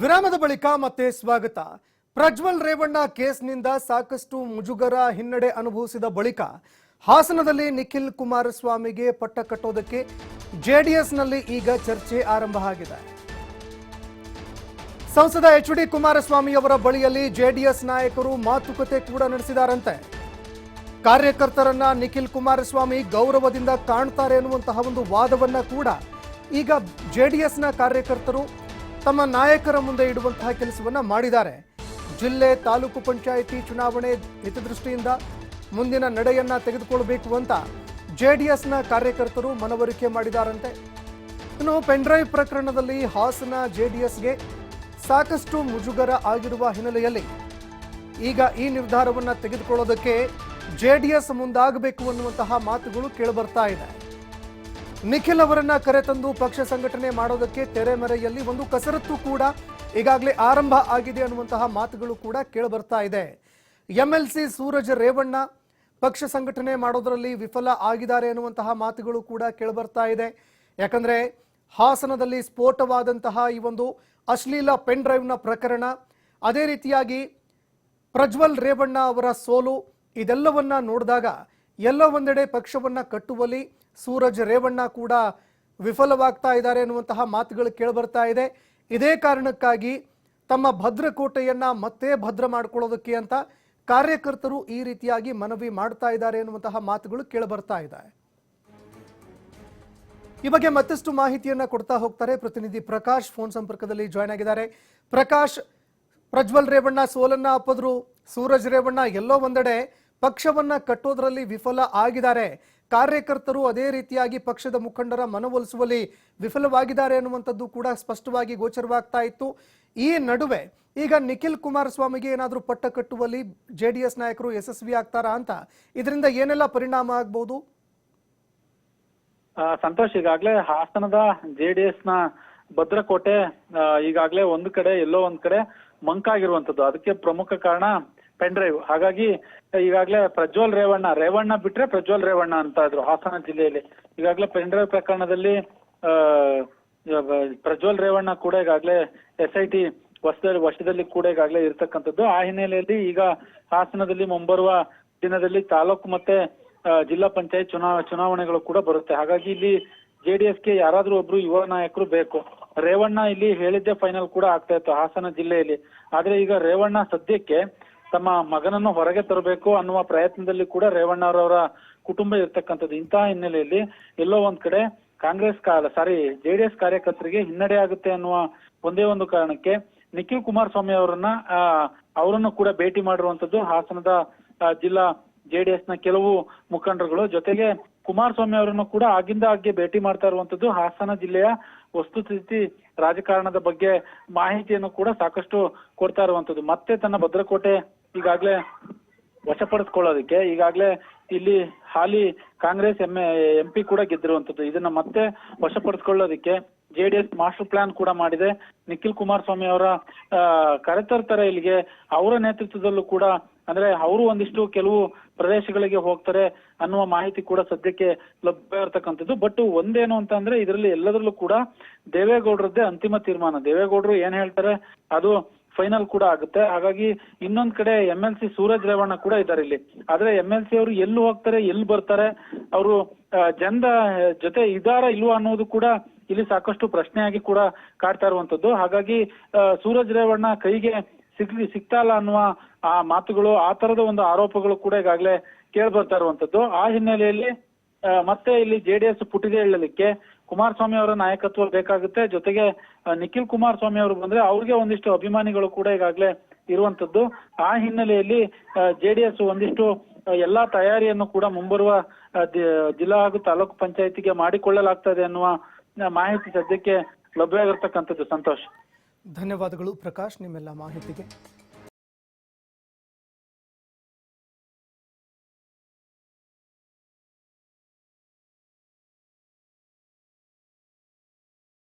ವಿರಾಮದ ಬಳಿಕ ಮತ್ತೆ ಸ್ವಾಗತ. ಪ್ರಜ್ವಲ್ ರೇವಣ್ಣ ಕೇಸ್ನಿಂದ ಸಾಕಷ್ಟು ಮುಜುಗರ ಹಿನ್ನಡೆ ಅನುಭವಿಸಿದ ಬಳಿಕ ಹಾಸನದಲ್ಲಿ ನಿಖಿಲ್ ಕುಮಾರಸ್ವಾಮಿಗೆ ಪಟ್ಟ ಕಟ್ಟೋದಕ್ಕೆ ಜೆಡಿಎಸ್ನಲ್ಲಿ ಈಗ ಚರ್ಚೆ ಆರಂಭ ಆಗಿದೆ. ಸಂಸದ ಎಚ್ ಡಿ ಕುಮಾರಸ್ವಾಮಿ ಅವರ ಬಳಿಯಲ್ಲಿ ಜೆಡಿಎಸ್ ನಾಯಕರು ಮಾತುಕತೆ ಕೂಡ ನಡೆಸಿದಾರಂತೆ. ಕಾರ್ಯಕರ್ತರನ್ನ ನಿಖಿಲ್ ಕುಮಾರಸ್ವಾಮಿ ಗೌರವದಿಂದ ಕಾಣ್ತಾರೆ ಎನ್ನುವಂತಹ ಒಂದು ವಾದವನ್ನ ಕೂಡ ಈಗ ಜೆಡಿಎಸ್ನ ಕಾರ್ಯಕರ್ತರು ತಮ್ಮ ನಾಯಕರ ಮುಂದೆ ಇಡುವಂತಹ ಕೆಲಸವನ್ನು ಮಾಡಿದ್ದಾರೆ. ಜಿಲ್ಲೆ ತಾಲೂಕು ಪಂಚಾಯಿತಿ ಚುನಾವಣೆ ಹಿತದೃಷ್ಟಿಯಿಂದ ಮುಂದಿನ ನಡೆಯನ್ನ ತೆಗೆದುಕೊಳ್ಬೇಕು ಅಂತ ಜೆ ಡಿ ಎಸ್ನ ಕಾರ್ಯಕರ್ತರು ಮನವರಿಕೆ ಮಾಡಿದಾರಂತೆ. ಇನ್ನು ಪೆನ್ಡ್ರೈವ್ ಪ್ರಕರಣದಲ್ಲಿ ಹಾಸನ ಜೆ ಡಿ ಎಸ್ಗೆ ಸಾಕಷ್ಟು ಮುಜುಗರ ಆಗಿರುವ ಹಿನ್ನೆಲೆಯಲ್ಲಿ ಈಗ ಈ ನಿರ್ಧಾರವನ್ನು ತೆಗೆದುಕೊಳ್ಳೋದಕ್ಕೆ ಜೆಡಿಎಸ್ ಮುಂದಾಗಬೇಕು ಅನ್ನುವಂತಹ ಮಾತುಗಳು ಕೇಳಿಬರ್ತಾ ಇದೆ. ನಿಖಿಲ್ ಅವರನ್ನ ಕರೆತಂದು ಪಕ್ಷ ಸಂಘಟನೆ ಮಾಡೋದಕ್ಕೆ ತೆರೆಮರೆಯಲ್ಲಿ ಒಂದು ಕಸರತ್ತು ಕೂಡ ಈಗಾಗಲೇ ಆರಂಭ ಆಗಿದೆ ಅನ್ನುವಂತಹ ಮಾತುಗಳು ಕೂಡ ಕೇಳಿಬರ್ತಾ ಇದೆ. ಎಂಎಲ್ಸಿ ಸೂರಜ್ ರೇವಣ್ಣ ಪಕ್ಷ ಸಂಘಟನೆ ಮಾಡೋದರಲ್ಲಿ ವಿಫಲ ಆಗಿದ್ದಾರೆ ಅನ್ನುವಂತಹ ಮಾತುಗಳು ಕೂಡ ಕೇಳಿಬರ್ತಾ ಇದೆ. ಯಾಕಂದ್ರೆ ಹಾಸನದಲ್ಲಿ ಸ್ಫೋಟವಾದಂತಹ ಈ ಒಂದು ಅಶ್ಲೀಲ ಪೆನ್ ಡ್ರೈವ್ನ ಪ್ರಕರಣ, ಅದೇ ರೀತಿಯಾಗಿ ಪ್ರಜ್ವಲ್ ರೇವಣ್ಣ ಅವರ ಸೋಲು, ಇದೆಲ್ಲವನ್ನ ನೋಡಿದಾಗ ಎಲ್ಲ ಒಂದೆಡೆ ಪಕ್ಷವನ್ನ ಕಟ್ಟುವಲ್ಲಿ ಸೂರಜ್ ರೇವಣ್ಣ ಕೂಡ ವಿಫಲವಾಗ್ತಾ ಇದ್ದಾರೆ ಅನ್ನುವಂತಹ ಮಾತುಗಳು ಕೇಳಿಬರ್ತಾ ಇದೆ. ಇದೇ ಕಾರಣಕ್ಕಾಗಿ ತಮ್ಮ ಭದ್ರಕೋಟೆಯನ್ನ ಮತ್ತೆ ಭದ್ರ ಮಾಡ್ಕೊಳ್ಳೋದಕ್ಕೆ ಅಂತ ಕಾರ್ಯಕರ್ತರು ಈ ರೀತಿಯಾಗಿ ಮನವಿ ಮಾಡ್ತಾ ಇದ್ದಾರೆ ಎನ್ನುವಂತಹ ಮಾತುಗಳು ಕೇಳಿಬರ್ತಾ ಇದೆ. ಈ ಬಗ್ಗೆ ಮತ್ತಷ್ಟು ಮಾಹಿತಿಯನ್ನ ಕೊಡ್ತಾ ಹೋಗ್ತಾರೆ ಪ್ರತಿನಿಧಿ ಪ್ರಕಾಶ್, ಫೋನ್ ಸಂಪರ್ಕದಲ್ಲಿ ಜಾಯ್ನ್ ಆಗಿದ್ದಾರೆ. ಪ್ರಕಾಶ್, ಪ್ರಜ್ವಲ್ ರೇವಣ್ಣ, ಸೋಲನ್ನ ಅಪ್ಪದ್ರು, ಸೂರಜ್ ರೇವಣ್ಣ ಎಲ್ಲೋ ಒಂದೆಡೆ ಪಕ್ಷವನ್ನ ಕಟ್ಟೋದ್ರಲ್ಲಿ ವಿಫಲ ಆಗಿದ್ದಾರೆ. ಕಾರ್ಯಕರ್ತರು ಅದೇ ರೀತಿಯಾಗಿ ಪಕ್ಷದ ಮುಖಂಡರ ಮನವೊಲಿಸುವಲ್ಲಿ ವಿಫಲವಾಗಿದ್ದಾರೆ ಅನ್ನುವಂಥದ್ದು ಕೂಡ ಸ್ಪಷ್ಟವಾಗಿ ಗೋಚರವಾಗ್ತಾ ಇತ್ತು. ಈ ನಡುವೆ ಈಗ ನಿಖಿಲ್ ಕುಮಾರಸ್ವಾಮಿಗೆ ಏನಾದರೂ ಪಟ್ಟ ಕಟ್ಟುವಲ್ಲಿ ಜೆ ಡಿ ಎಸ್ ನಾಯಕರು ಯಶಸ್ವಿ ಆಗ್ತಾರಾ ಅಂತ ಇದರಿಂದ ಏನೆಲ್ಲ ಪರಿಣಾಮ ಆಗ್ಬಹುದು ಸಂತೋಷ್, ಈಗಾಗಲೇ ಹಾಸನದ ಜೆ ಡಿ ಎಸ್ನ ಭದ್ರಕೋಟೆ ಈಗಾಗಲೇ ಈಗಾಗ್ಲೇ ಒಂದು ಕಡೆ ಎಲ್ಲೋ ಒಂದ್ ಕಡೆ ಮಂಕಾಗಿರುವಂತದ್ದು ಅದಕ್ಕೆ ಪ್ರಮುಖ ಕಾರಣ ಪೆನ್ ಡ್ರೈವ್ ಹಾಗಾಗಿ, ಈಗಾಗ್ಲೇ ಪ್ರಜ್ವಲ್ ರೇವಣ್ಣ ರೇವಣ್ಣ ಬಿಟ್ರೆ ಪ್ರಜ್ವಲ್ ರೇವಣ್ಣ ಅಂತ ಇದ್ರು ಹಾಸನ ಜಿಲ್ಲೆಯಲ್ಲಿ. ಈಗಾಗ್ಲೇ ಪೆನ್ ಡ್ರೈವ್ ಪ್ರಕರಣದಲ್ಲಿ ಪ್ರಜ್ವಲ್ ರೇವಣ್ಣ ಕೂಡ ಈಗಾಗಲೇ ಎಸ್ ಐ ಟಿ ವಶದಲ್ಲಿ ವಶದಲ್ಲಿ ಕೂಡ ಈಗಾಗಲೇ ಇರ್ತಕ್ಕಂಥದ್ದು. ಆ ಹಿನ್ನೆಲೆಯಲ್ಲಿ ಈಗ ಹಾಸನದಲ್ಲಿ ಮುಂಬರುವ ದಿನದಲ್ಲಿ ತಾಲೂಕು ಮತ್ತೆ ಜಿಲ್ಲಾ ಪಂಚಾಯತ್ ಚುನಾವ ಚುನಾವಣೆಗಳು ಕೂಡ ಬರುತ್ತೆ. ಹಾಗಾಗಿ ಇಲ್ಲಿ ಜೆಡಿಎಸ್ಗೆ ಯಾರಾದ್ರೂ ಒಬ್ರು ಯುವ ನಾಯಕರು ಬೇಕು. ರೇವಣ್ಣ ಇಲ್ಲಿ ಹೇಳಿದ್ದೆ ಫೈನಲ್ ಕೂಡ ಆಗ್ತಾ ಇತ್ತು ಹಾಸನ ಜಿಲ್ಲೆಯಲ್ಲಿ. ಆದ್ರೆ ಈಗ ರೇವಣ್ಣ ಸದ್ಯಕ್ಕೆ ತಮ್ಮ ಮಗನನ್ನು ಹೊರಗೆ ತರಬೇಕು ಅನ್ನುವ ಪ್ರಯತ್ನದಲ್ಲಿ ಕೂಡ ರೇವಣ್ಣರವರ ಕುಟುಂಬ ಇರ್ತಕ್ಕಂಥದ್ದು. ಇಂತಹ ಹಿನ್ನೆಲೆಯಲ್ಲಿ ಎಲ್ಲೋ ಒಂದ್ ಕಡೆ ಕಾಂಗ್ರೆಸ್ ಕಾಲ ಸಾರಿ ಜೆಡಿಎಸ್ ಕಾರ್ಯಕರ್ತರಿಗೆ ಹಿನ್ನಡೆ ಆಗುತ್ತೆ ಅನ್ನುವ ಒಂದೇ ಒಂದು ಕಾರಣಕ್ಕೆ ನಿಖಿಲ್ ಕುಮಾರಸ್ವಾಮಿ ಅವರನ್ನ ಅವರನ್ನು ಕೂಡ ಭೇಟಿ ಮಾಡಿರುವಂತದ್ದು ಹಾಸನದ ಜಿಲ್ಲಾ ಜೆಡಿಎಸ್ನ ಕೆಲವು ಮುಖಂಡರುಗಳು. ಜೊತೆಗೆ ಕುಮಾರಸ್ವಾಮಿ ಅವರನ್ನು ಕೂಡ ಆಗಿಂದ ಆಗ್ಗೆ ಭೇಟಿ ಮಾಡ್ತಾ ಇರುವಂತದ್ದು ಹಾಸನ ಜಿಲ್ಲೆಯ ವಸ್ತುಸ್ಥಿತಿ ರಾಜಕಾರಣದ ಬಗ್ಗೆ ಮಾಹಿತಿಯನ್ನು ಕೂಡ ಸಾಕಷ್ಟು ಕೊಡ್ತಾ ಇರುವಂತದ್ದು ಮತ್ತೆ ತನ್ನ ಭದ್ರಕೋಟೆ ಈಗಾಗ್ಲೇ ವಶಪಡಿಸ್ಕೊಳ್ಳೋದಕ್ಕೆ, ಈಗಾಗ್ಲೇ ಇಲ್ಲಿ ಹಾಲಿ ಕಾಂಗ್ರೆಸ್ ಎಂ ಎಂ ಪಿ ಕೂಡ ಗೆದ್ದಿರುವಂತದ್ದು ಇದನ್ನ ಮತ್ತೆ ವಶಪಡಿಸ್ಕೊಳ್ಳೋದಕ್ಕೆ ಜೆಡಿಎಸ್ ಮಾಸ್ಟರ್ ಪ್ಲಾನ್ ಕೂಡ ಮಾಡಿದೆ. ನಿಖಿಲ್ ಕುಮಾರಸ್ವಾಮಿ ಅವರ ಕರೆತರ್ತಾರೆ ಇಲ್ಲಿಗೆ. ಅವರ ನೇತೃತ್ವದಲ್ಲೂ ಕೂಡ, ಅಂದ್ರೆ ಅವರು ಒಂದಿಷ್ಟು ಕೆಲವು ಪ್ರದೇಶಗಳಿಗೆ ಹೋಗ್ತಾರೆ ಅನ್ನುವ ಮಾಹಿತಿ ಕೂಡ ಸದ್ಯಕ್ಕೆ ಲಭ್ಯ ಇರ್ತಕ್ಕಂಥದ್ದು. ಬಟ್ ಒಂದೇನು ಅಂತ ಅಂದ್ರೆ, ಇದರಲ್ಲಿ ಎಲ್ಲದರಲ್ಲೂ ಕೂಡ ದೇವೇಗೌಡರದ್ದೇ ಅಂತಿಮ ತೀರ್ಮಾನ. ದೇವೇಗೌಡರು ಏನ್ ಹೇಳ್ತಾರೆ, ಅದು ಫೈನಲ್ ಕೂಡ ಆಗುತ್ತೆ. ಹಾಗಾಗಿ ಇನ್ನೊಂದ್ ಕಡೆ M L C Suraj Revanna ಕೂಡ ಇದ್ದಾರೆ ಇಲ್ಲಿ. ಆದ್ರೆ ಎಂ ಎಲ್ ಸಿ ಅವರು ಎಲ್ಲಿ ಹೋಗ್ತಾರೆ, ಎಲ್ಲಿ ಬರ್ತಾರೆ, ಅವರು ಜನದ ಜೊತೆ ಇದಾರ ಇಲ್ವಾ ಅನ್ನೋದು ಕೂಡ ಇಲ್ಲಿ ಸಾಕಷ್ಟು ಪ್ರಶ್ನೆಯಾಗಿ ಕೂಡ ಕಾಡ್ತಾ ಇರುವಂತದ್ದು. ಹಾಗಾಗಿ ಸೂರಜ್ ರೇವಣ್ಣ ಕೈಗೆ ಸಿಗ್ ಸಿಗ್ತಾ ಇಲ್ಲ ಅನ್ನುವ, ಆ, ಮಾತುಗಳು, ಆ ತರದ ಒಂದು ಆರೋಪಗಳು ಕೂಡ ಈಗಾಗಲೇ ಕೇಳಿ ಬರ್ತಾ ಇರುವಂತದ್ದು. ಆ ಹಿನ್ನೆಲೆಯಲ್ಲಿ ಮತ್ತೆ ಇಲ್ಲಿ ಜೆಡಿಎಸ್ ಪುಟಿದೆ ಹೇಳಲಿಕ್ಕೆ ಕುಮಾರಸ್ವಾಮಿ ಅವರ ನಾಯಕತ್ವ ಬೇಕಾಗುತ್ತೆ. ಜೊತೆಗೆ ನಿಖಿಲ್ ಕುಮಾರಸ್ವಾಮಿ ಅವರು ಬಂದ್ರೆ ಅವ್ರಿಗೆ ಒಂದಿಷ್ಟು ಅಭಿಮಾನಿಗಳು ಕೂಡ ಈಗಾಗಲೇ ಇರುವಂತದ್ದು. ಆ ಹಿನ್ನೆಲೆಯಲ್ಲಿ ಜೆಡಿಎಸ್ ಒಂದಿಷ್ಟು ಎಲ್ಲಾ ತಯಾರಿಯನ್ನು ಕೂಡ ಮುಂಬರುವ ಜಿಲ್ಲಾ ಹಾಗೂ ತಾಲೂಕು ಪಂಚಾಯತಿಗೆ ಮಾಡಿಕೊಳ್ಳಲಾಗ್ತದೆ ಅನ್ನುವ ಮಾಹಿತಿ ಸದ್ಯಕ್ಕೆ ಲಭ್ಯವಾಗಿರ್ತಕ್ಕಂಥದ್ದು ಸಂತೋಷ್. ಧನ್ಯವಾದಗಳು ಪ್ರಕಾಶ್, ನಿಮ್ಮೆಲ್ಲ ಮಾಹಿತಿಗೆ.